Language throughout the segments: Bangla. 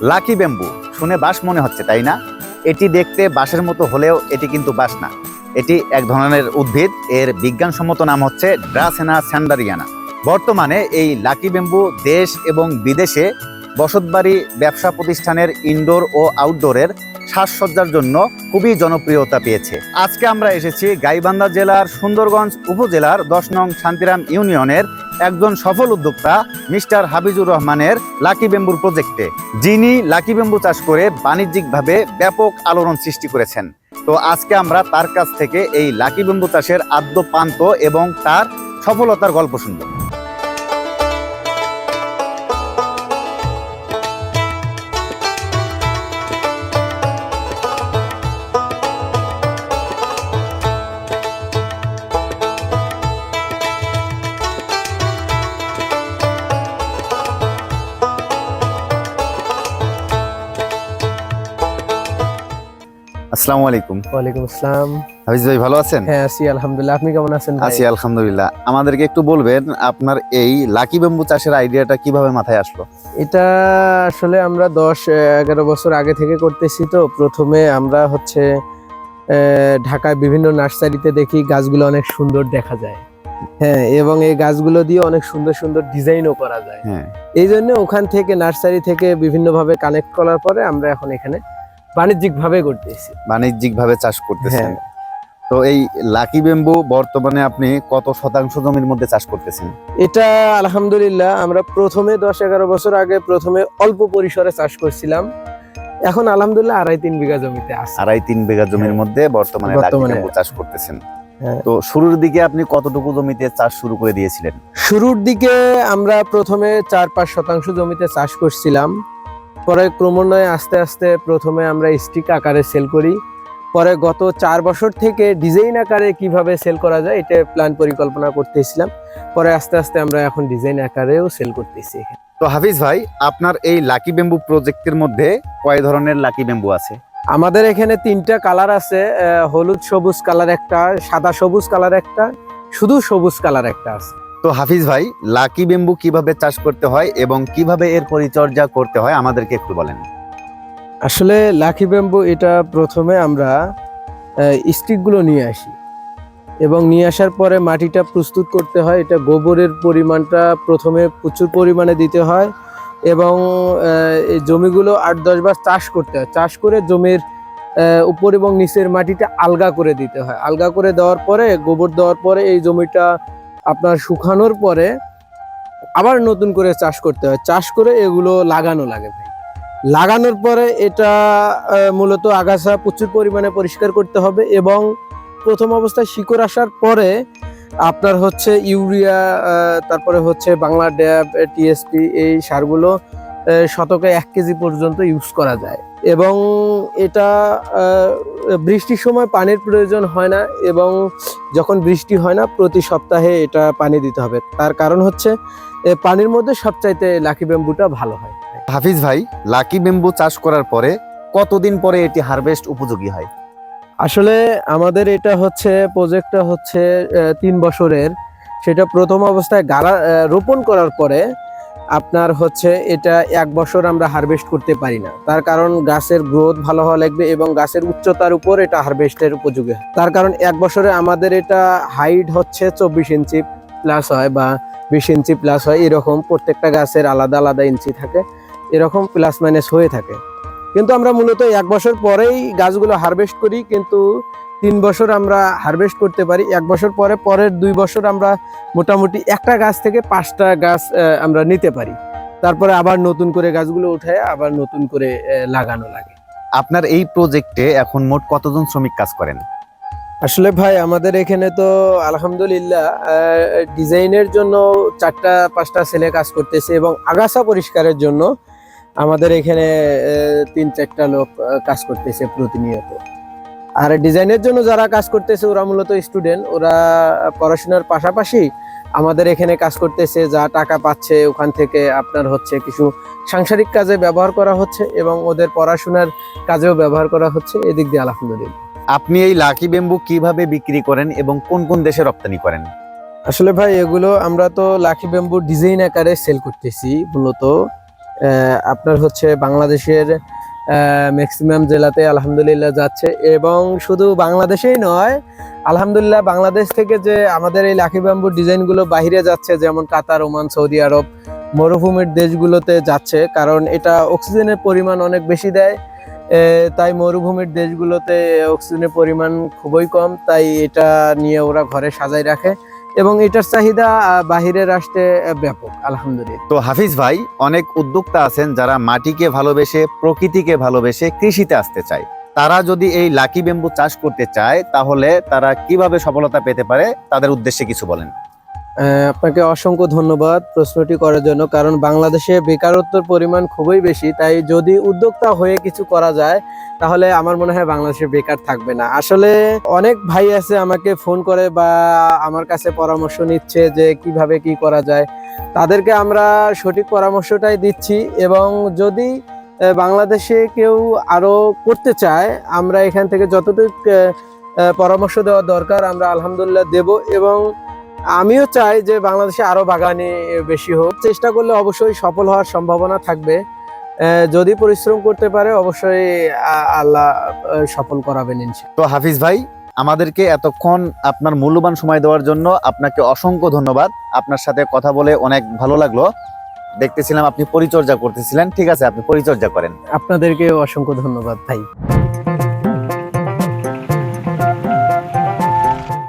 লাকি ব্যাম্বু শুনে বাঁশ মনে হচ্ছে, তাই না? এটি দেখতে বাঁশের মতো হলেও এটি কিন্তু বাঁশ না। এটি এক ধরনের উদ্ভিদ, এর বিজ্ঞানসম্মত নাম হচ্ছে ড্রাসেনা স্যান্ডারিয়ানা বর্তমানে এই লাকি ব্যাম্বু দেশ এবং বিদেশে বসতবাড়ি, ব্যবসা প্রতিষ্ঠানের ইনডোর ও আউটডোরের সাজসজ্জার জন্য খুবই জনপ্রিয়তা পেয়েছে। আজকে আমরা এসেছি গাইবান্ধা জেলার সুন্দরগঞ্জ উপজেলার দশ নং শান্তিরাম ইউনিয়নের একজন সফল উদ্যোক্তা মিস্টার হাবিজুর রহমানের লাকি বেম্বুর প্রজেক্টে। যিনি লাকি বেম্বু চাষ করে বাণিজ্যিকভাবে ব্যাপক আলোড়ন সৃষ্টি করেছেন। তো আজকে আমরা তার কাছ থেকে এই লাকি বেম্বু চাষের আদ্য প্রান্ত এবং তার সফলতার গল্প শুনব। আসসালামু আলাইকুম। ওয়ালাইকুম আসসালাম। হাফিজ ভাই ভালো আছেন? হ্যাঁ আছি আলহামদুলিল্লাহ। আপনি কেমন আছেন আছি আলহামদুলিল্লাহ। আমাদেরকে একটু বলবেন আপনার এই লাকি বেম্বু চাষের আইডিয়াটা কীভাবে মাথায় আসলো? এটা আসলে আমরা দশ এগারো বছর আগে থেকে করতেছি তো। প্রথমে আমরা হচ্ছে ঢাকায় বিভিন্ন নার্সারিতে দেখি গাছগুলো অনেক সুন্দর দেখা যায়। হ্যাঁ এবং এই গাছগুলো দিয়ে অনেক সুন্দর সুন্দর ডিজাইনও করা যায়। হ্যাঁ। এই জন্য ওখান থেকে নার্সারি থেকে বিভিন্নভাবে কানেক্ট করার পরে আমরা এখন এখানে বাণিজ্যিক ভাবে করতেছি। বাণিজ্যিক ভাবে চাষ করতেছেন। হ্যাঁ। তো এই লাকি বেম্বু বর্তমানে আপনি কত শতাংশ জমির মধ্যে চাষ করতেছেন? এটা আলহামদুলিল্লাহ আমরা প্রথমে দশ এগারো বছর আগে প্রথমে অল্প পরিসরে চাষ করছিলাম। এখন আলহামদুলিল্লাহ আড়াই তিন বিঘা জমিতে আছে। আড়াই তিন বিঘা জমির হ্যাঁ। মধ্যে বর্তমানে লাকি। বেম্বু চাষ করতেছেন। হ্যাঁ। তো শুরুর দিকে আপনি কতটুকু জমিতে চাষ শুরু করে দিয়েছিলেন? শুরুর দিকে আমরা প্রথমে চার পাঁচ শতাংশ জমিতে চাষ করছিলাম। পরে ক্রমান্বয়ে আস্তে আস্তে প্রথমে আমরা স্টিক আকারে সেল করি। পরে গত চার বছর থেকে ডিজাইন আকারে কীভাবে সেল করা যায় এটা প্ল্যান পরিকল্পনা করতেছিলাম। পরে আস্তে আস্তে আমরা এখন ডিজাইন আকারেও সেল করতেছি তো হাফিজ ভাই আপনার এই লাকি বেম্বু প্রজেক্টের মধ্যে কয় ধরনের লাকি বেম্বু আছে? আমাদের এখানে তিনটা কালার আছে হলুদ সবুজ কালার একটা সাদা সবুজ কালার একটা শুধু সবুজ কালার একটা আছে। তো হাফিজ ভাই, লাকি বেম্বু কীভাবে চাষ করতে হয় এবং কীভাবে এর পরিচর্যা করতে হয় আমাদেরকে একটু বলেন। আসলে লাকি ব্যাম্বু এটা প্রথমে আমরা স্টিকগুলো নিয়ে আসি এবং নিয়ে আসার পরে মাটিটা প্রস্তুত করতে হয়। এটা গোবরের পরিমাণটা প্রথমে প্রচুর পরিমাণে দিতে হয় এবং এই জমিগুলো আট দশ বার চাষ করতে হয়। চাষ করে জমির উপর এবং নিচের মাটিটা আলগা করে দিতে হয়। আলগা করে দেওয়ার পরে, গোবর দেওয়ার পরে এই জমিটা আপনার শুকানোর পরে আবার নতুন করে চাষ করতে হয়। চাষ করে এগুলো লাগানো লাগে ভাই। লাগানোর পরে এটা মূলত আগাছা প্রচুর পরিমাণে পরিষ্কার করতে হবে এবং প্রথম অবস্থায় শিকড় আসার পরে আপনার হচ্ছে ইউরিয়া তারপরে হচ্ছে বাংলা ড্যাব, টিএসপি এই সারগুলো শতকে এক কেজি পর্যন্ত ইউজ করা যায়। এবং এটা বৃষ্টির সময় পানির প্রয়োজন হয় না এবং যখন বৃষ্টি হয় না প্রতি সপ্তাহে এটা পানি দিতে হবে। তার কারণ হচ্ছে পানির মধ্যে সবচাইতে লাকি ব্যাম্বুটা ভালো হয়। হাফিজ ভাই লাকি বেম্বু চাষ করার পরে কতদিন পরে এটি হারভেস্ট উপযোগী হয়? আসলে আমাদের এটা হচ্ছে প্রজেক্টটা হচ্ছে তিন বছরের। সেটা প্রথম অবস্থায় গাড়া রোপণ করার পরে আপনার হচ্ছে এটা এক বছর আমরা হারভেস্ট করতে পারি না। তার কারণ গাছের গ্রোথ ভালো হওয়া লাগবে এবং গাছের উচ্চতার উপর এটা হারভেস্টের উপযোগী তার কারণ এক বছরে আমাদের এটা হাইট হচ্ছে চব্বিশ ইঞ্চি প্লাস হয় বা বিশ ইঞ্চি প্লাস হয়, এরকম প্রত্যেকটা গাছের আলাদা আলাদা ইঞ্চি থাকে, এরকম প্লাস মাইনাস হয়ে থাকে। কিন্তু আমরা মূলত এক বছর পরেই গাছগুলো হারভেস্ট করি, কিন্তু তিন বছর আমরা হারভেস্ট করতে পারি এক বছর পরে পরের দুই বছর আমরা মোটামুটি একটা গাছ থেকে পাঁচটা গাছ আমরা নিতে পারি। তারপরে আবার নতুন করে গাছগুলো উঠায় আবার নতুন করে লাগানো লাগে। আপনার এই প্রজেক্টে এখন মোট কতজন শ্রমিক কাজ করেন? আসলে ভাই আমাদের এখানে তো আলহামদুলিল্লাহ ডিজাইনের জন্য চারটা পাঁচটা ছেলে কাজ করতেছে এবং আগাছা পরিষ্কারের জন্য আমাদের এখানে তিন চারটা লোক কাজ করতেছে প্রতিনিয়ত। আর ডিজাইনের জন্য যারা কাজ করতেছে ওরা মূলত স্টুডেন্ট ওরা পড়াশোনার পাশাপাশি আমাদের এখানে কাজ করতেছে যা টাকা পাচ্ছে ওখান থেকে আপনার হচ্ছে কিছু সাংসারিক কাজে ব্যবহার করা হচ্ছে এবং ওদের পড়াশোনার কাজেও ব্যবহার করা হচ্ছে। এদিক দিয়ে আলহামদুলিল্লাহ। আপনি এই লাকি বেম্বু কীভাবে বিক্রি করেন এবং কোন কোন দেশে রপ্তানি করেন? আসলে ভাই এগুলো আমরা তো লাকি ব্যাম্বু ডিজাইন আকারে সেল করতেছি। মূলত আপনার হচ্ছে বাংলাদেশের ম্যাক্সিমাম জেলাতে আলহামদুলিল্লাহ যাচ্ছে। এবং শুধু বাংলাদেশেই নয়, আলহামদুলিল্লাহ বাংলাদেশ থেকে যে আমাদের এই লাকি ব্যাম্বুর ডিজাইনগুলো বাইরে যাচ্ছে, যেমন কাতার, ওমান, সৌদি আরব, মরুভূমির দেশগুলোতে যাচ্ছে, কারণ এটা অক্সিজেনের পরিমাণ অনেক বেশি দেয়। তাই মরুভূমির দেশগুলোতে অক্সিজেনের পরিমাণ খুবই কম, তাই এটা নিয়ে ওরা ঘরে সাজাই রাখে। এবং এটার চাহিদা বাহিরের রাষ্ট্রে ব্যাপক, আলহামদুলিল্লাহ। তো হাফিজ ভাই, অনেক উদ্যোক্তা আছেন যারা মাটিকে ভালোবেসে, প্রকৃতিকে ভালোবেসে কৃষিতে আসতে চায়। তারা যদি এই লাকি বেম্বু চাষ করতে চায়, তাহলে তারা কীভাবে সফলতা পেতে পারে, তাদের উদ্দেশ্যে কিছু বলেন। আপনাকে অসংখ্য ধন্যবাদ প্রশ্নটি করার জন্য, কারণ বাংলাদেশে বেকারত্বের পরিমাণ খুবই বেশি, তাই যদি উদ্যোক্তা হয়ে কিছু করা যায়, তাহলে আমার মনে হয় বাংলাদেশে বেকার থাকবে না। আসলে অনেক ভাই আছে আমাকে ফোন করে বা আমার কাছে পরামর্শ নিচ্ছে যে কীভাবে কি করা যায়। তাদেরকে আমরা সঠিক পরামর্শটাই দিচ্ছি এবং যদি বাংলাদেশে কেউ আরও করতে চায়, আমরা এখান থেকে যতটুকু পরামর্শ দেওয়া দরকার, আমরা আলহামদুলিল্লাহ দেব এবং আমিও চাই যে বাংলাদেশে আরও বাগানে বেশি হোক। চেষ্টা করলে অবশ্যই সফল হওয়ার সম্ভাবনা থাকবে। যদি পরিশ্রম করতে পারে অবশ্যই আল্লাহ সফল করাবেন তো হাফিজ ভাই আমাদেরকে এতক্ষণ আপনার মূল্যবান সময় দেওয়ার জন্য আপনাকে অসংখ্য ধন্যবাদ। আপনার সাথে কথা বলে অনেক ভালো লাগল। দেখতেছিলাম আপনি পরিচর্যা করতেছিলেন। ঠিক আছে আপনি পরিচর্যা করেন। আপনাদেরকে অসংখ্য ধন্যবাদ ভাই।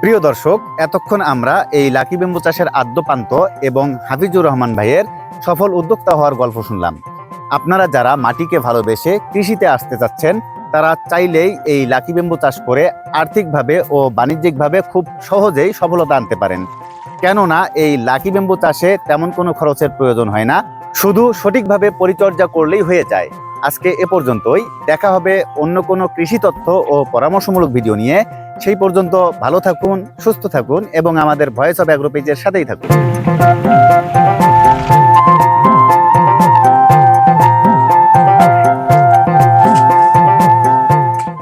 প্রিয় দর্শক, এতক্ষণ আমরা এই লাকি বেম্বু চাষের আদ্যপান্ত এবং হাফিজুর রহমান ভাইয়ের সফল উদ্যোক্তা হওয়ার গল্প শুনলাম। আপনারা যারা মাটিকে ভালোবেসে কৃষিতে আসতে চাচ্ছেন, তারা চাইলেই এই লাকি বেম্বু চাষ করে আর্থিকভাবে ও বাণিজ্যিকভাবে খুব সহজেই সফলতা আনতে পারেন। কেননা, এই লাকি বেম্বু চাষে তেমন কোনো খরচের প্রয়োজন হয় না, শুধু সঠিকভাবে পরিচর্যা করলেই হয়ে যায়। আজকে এ পর্যন্তই, দেখা হবে অন্য কোনো কৃষি তথ্য ও পরামর্শমূলক ভিডিও নিয়ে। সেই পর্যন্ত ভালো থাকুন সুস্থ থাকুন এবং আমাদের ভয়েস অফ অ্যাগ্রোপেজের সাথেই থাকুন।